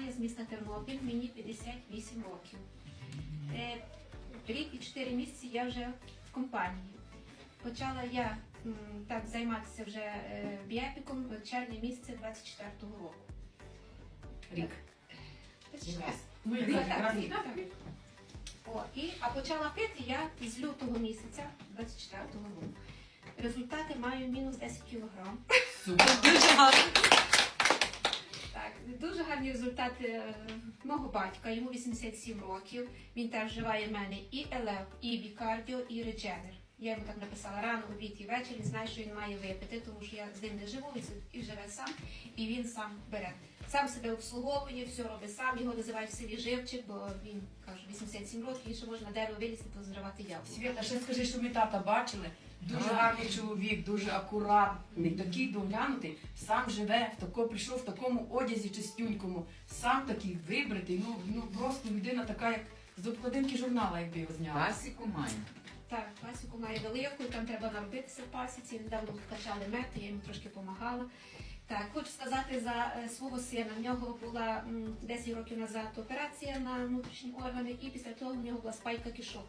Я з міста Тернопіль, мені 58 років. Е, Рік і 4 місяці я вже в компанії. Почала я так займатися вже е, біепіком в червні місяця 24-го року. Рік. Ну. О, і, а почала пити я з лютого місяця 24-го року. Результати маю мінус 10 кілограм. Супер. Дуже гарно. Дуже гарні результати е, мого батька, йому 87 років. Він теж вживає в мене і елев, і бікардіо, і редженер. Я йому так написала рано, обід і вечір. Він знає, що він має випити, тому що я з ним не живу, він і живе сам, і він сам бере. Сам себе обслуговує, все робить сам. Його називають в селі живчик, бо він каже 87 років, і ще можна дерево вилізти, позривати яблуко. Свята, ще скажи, що ми тата бачили. Дуже Так. гарний чоловік, дуже акуратний, такий доглянутий, сам живе, в тако, прийшов в такому одязі чистюнькому, сам такий вибритий, ну, ну просто людина така, як з обкладинки журнала, якби його зняли. Пасіку має. Так, пасіку має велику, там треба наробитися в пасіці. Недавно вкачали мед, я йому трошки допомагала. Так, хочу сказати за е, свого сина. В нього була м, 10 років назад операція на внутрішні органи, і після того в нього була спайка кишок.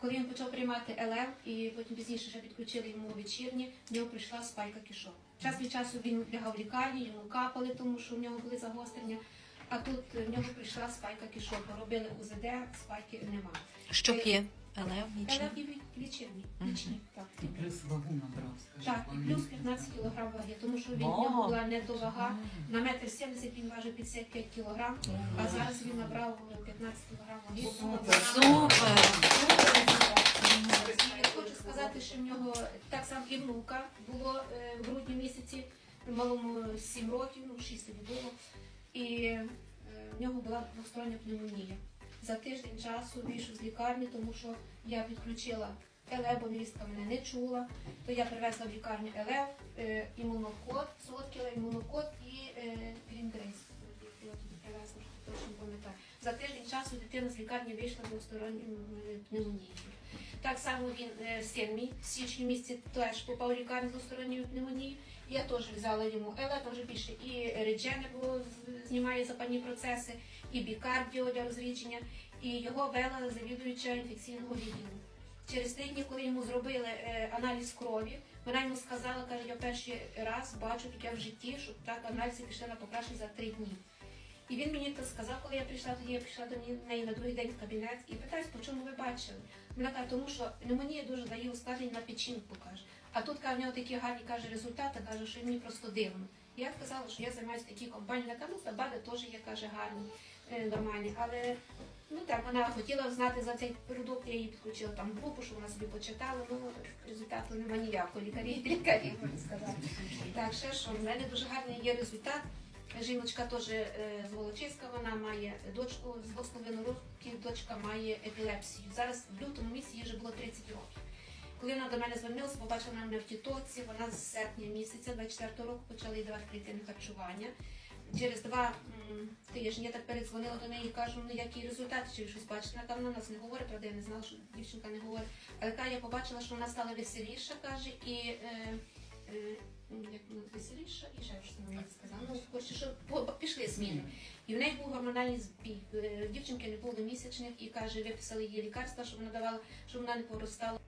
Коли він почав приймати ЛФ, і потім пізніше вже підключили йому вечірні, в нього прийшла спайка кишок. Час від часу він лягав в лікарні, йому капали, тому що в нього були загострення. А тут в нього прийшла спайка кишок. Робили УЗД, спайки нема. Що п'є? Елев. ЛФ і вічірні. Так. І плюс вагу набрав. Так, і плюс 15 кг ваги, тому що він в Вау. нього була недовага. На метр 70 він важив 55 кг, а зараз він набрав 15 кг ваги. Супер. Супер. Сказати, що в нього так само і внука було е, в грудні місяці, малому 7 років, ну 6 тоді було. І е, в нього була двостороння пневмонія. За тиждень часу вийшов з лікарні, тому що я відключила ЕЛЕ, бо невістка мене не чула. То я привезла в лікарню ЕЛЕ, імунокод, солодкий імунокод і е, туди привезла, точно пам'ятаю. За тиждень часу дитина з лікарні вийшла двосторонньою пневмонією. Так само він е, син в січні місяці теж попав в з двосторонньою пневмонією. Я теж взяла йому ЕЛЕ, там вже більше і з- знімає запальні процеси, і бікардіо для розрідження, і його вела завідуюча інфекційного відділу. Через дні, коли йому зробили е, аналіз крові, вона йому сказала, каже, я перший раз бачу таке в житті, щоб так аналізи пішли на покращення за три дні. І він мені це сказав, коли я прийшла, тоді я прийшла до неї на другий день в кабінет і питаюсь, по чому ви бачили? Вона каже, тому що пневмонія дуже дає ускладнення на печінку, каже. А тут каже, в нього такі гарні каже, результати, каже, що мені просто дивно. Я сказала, що я займаюся в такій компанії, вона ну, Стабади теж є, каже, гарні, е, нормальні. Але ну так, вона хотіла знати за цей продукт, я її підключила там групу, щоб вона собі почитала, ну результату немає ніякого. Лікарі, лікарі, можна сказати. Так, ще що, в мене дуже гарний є результат. Жіночка теж е, з Волочиська, вона має дочку з двох з половиною років, дочка має епілепсію. Зараз в лютому місяці їй вже було 30 років. Коли вона до мене звернулася, побачила мене в тітоці, вона з серпня місяця 24 року почала їй давати клітинне харчування. Через два тижні я так передзвонила до неї і кажу, ну які результати, чи щось бачите. Вона вона нас не говорить, правда, я не знала, що дівчинка не говорить. Але я побачила, що вона стала веселіша, каже, і е, як вона веселіша, і ще щось вона сказала. Ну, коротше, що по- пішли зміни. І в неї був гормональний збій. Е, Дівчинки не було місячних і каже, виписали їй лікарства, щоб вона давала, щоб вона не поростала